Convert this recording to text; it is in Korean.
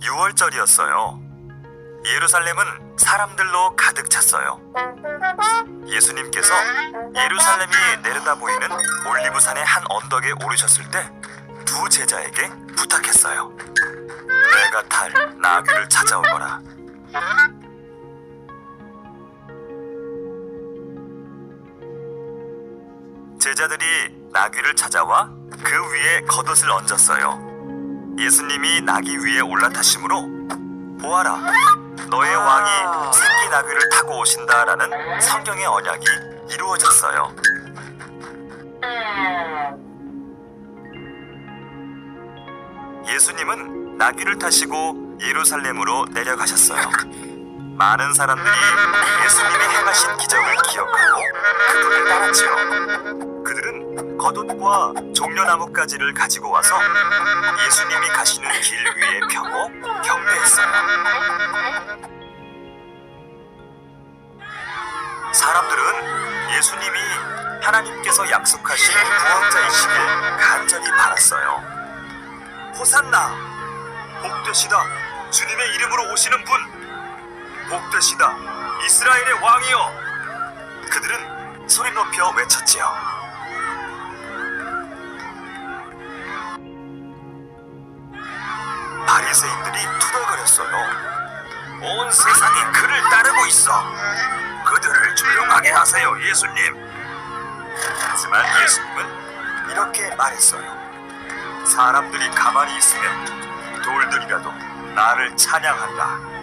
6월절이었어요. 예루살렘은 사람들로 가득 찼어요. 예수님께서 예루살렘이 내려다 보이는 올리브산의 한 언덕에 오르셨을 때 두 제자에게 부탁했어요. 내가 탈 나귀를 찾아오거라. 제자들이 나귀를 찾아와 그 위에 겉옷을 얹었어요. 예수님이 나귀 위에 올라타심으로 보아라, 너의 왕이 새끼 나귀를 타고 오신다라는 성경의 언약이 이루어졌어요. 예수님은 나귀를 타시고 예루살렘으로 내려가셨어요. 많은 사람들이 예수님이 행하신 기적을 기억하고 그분을 따랐지요. 그들은 겉옷과 종려나뭇가지를 가지고 와서 가시는 길 위에 펴고 경배했어요. 사람들은 예수님이 하나님께서 약속하신 구원자이시길 간절히 바랐어요. 호산나! 복되시다! 주님의 이름으로 오시는 분! 복되시다! 이스라엘의 왕이여! 그들은 소리 높여 외쳤지요. 투덜거렸어요. 온 세상이 그를 따르고 있어. 그들을 조용하게 하세요, 예수님. 하지만 예수님은 이렇게 말했어요. 사람들이 가만히 있으면 돌들이라도 나를 찬양한다.